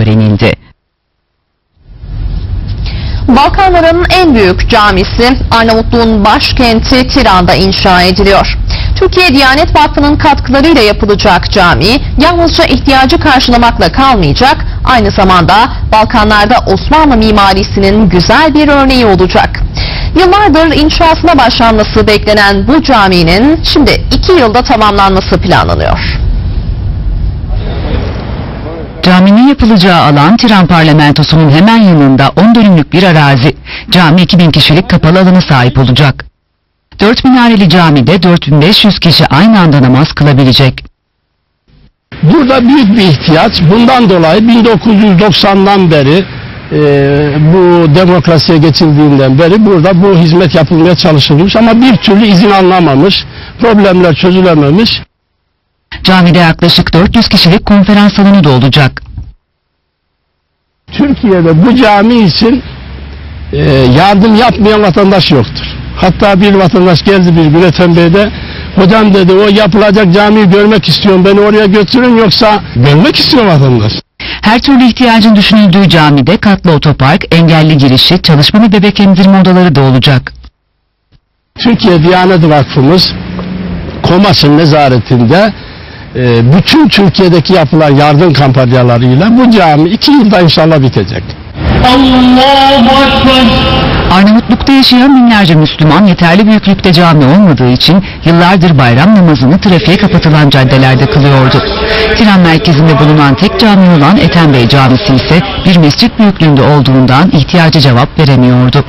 öğrenildi. Balkanların en büyük camisi Arnavutluğun başkenti Tiran'da inşa ediliyor. Türkiye Diyanet Vakfı'nın katkılarıyla yapılacak cami yalnızca ihtiyacı karşılamakla kalmayacak, aynı zamanda Balkanlarda Osmanlı mimarisinin güzel bir örneği olacak. Yıllardır inşasına başlanması beklenen bu caminin şimdi iki yılda tamamlanması planlanıyor. Caminin yapılacağı alan Tiran parlamentosunun hemen yanında 10 dönümlük bir arazi. Cami 2000 kişilik kapalı alana sahip olacak. 4 minareli camide 4500 kişi aynı anda namaz kılabilecek. Burada büyük bir ihtiyaç. Bundan dolayı 1990'dan beri e, bu demokrasiye geçildiğinden beri burada bu hizmet yapılmaya çalışılmış ama bir türlü izin alınamamış, problemler çözülememiş. Camide yaklaşık 400 kişilik konferans salonu da olacak. Türkiye'de bu cami için e, yardım yapmayan vatandaş yoktur. Hatta bir vatandaş geldi bir gün Ethem Bey'de hocam dedi o yapılacak camiyi görmek istiyorum beni oraya götürün yoksa görmek istiyor vatandaş. Her türlü ihtiyacın düşünüldüğü camide katlı otopark, engelli girişi, çalışma ve bebek emzirme odaları da olacak. Türkiye Diyanet Vakfımız Komas'ın nezaretinde e, bütün Türkiye'deki yapılan yardım kampanyalarıyla bu cami iki yılda inşallah bitecek. Arnavutluk'ta yaşayan binlerce Müslüman yeterli büyüklükte cami olmadığı için yıllardır bayram namazını trafiğe kapatılan caddelerde kılıyordu. Tiran merkezinde bulunan tek cami olan Ethem Bey Camisi ise bir mescit büyüklüğünde olduğundan ihtiyacı cevap veremiyordu.